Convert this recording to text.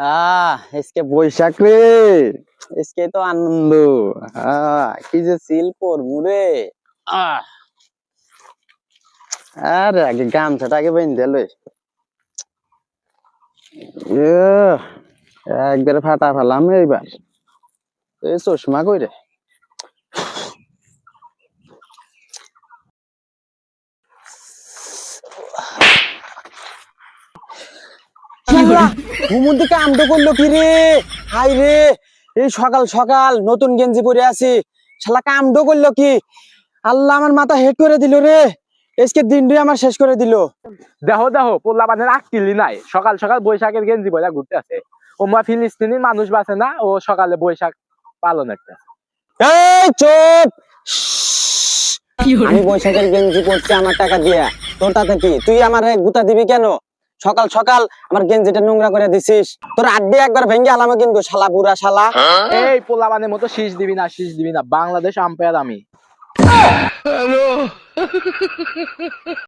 আহ আজকে বৈশাখ রে। আজকে তো আনন্দ। কি যে সিল করব রে। আরে, আগে গামছাটা আগে বেঁধে লই। একবারে ফাটা ফেলাম এইবার। এই চশমা কই রে? ঘুমুর দিকে আমটো করল কি রে? হাই রে। এই সকাল সকাল নতুন গেঞ্জি পরে আছি। শালা কামটো করল কি? আল্লাহ আমার মাথা হেড করে দিল রে। আজকে আমার শেষ করে দিল। দেখো দেখো পোলা বানের আকিলি নাই। সকাল সকাল বৈশাখের গেঞ্জি বইলা ঘুরতে আছে। ও মা ফিলিস্তিনি মানুষ বাসে না ও সকালে বৈশাখ পালন একটা এই চুপ! আমি বৈশাখের গেঞ্জি পরছি আমার টাকা দিয়া। তোর তাতে কি? তুই আমার গুতা দিবি কেন? সকাল সকাল আমার গেঞ্জিটা নোংরা করে দিছিস। তোর আড্ডি একবার ভেঙে আলামে কিন্তু শালা বুড়া শালা। এই পোলা বানের মতো শীষ দিবি না শীষ দিবি না। বাংলাদেশ আম্পায়ার আমি।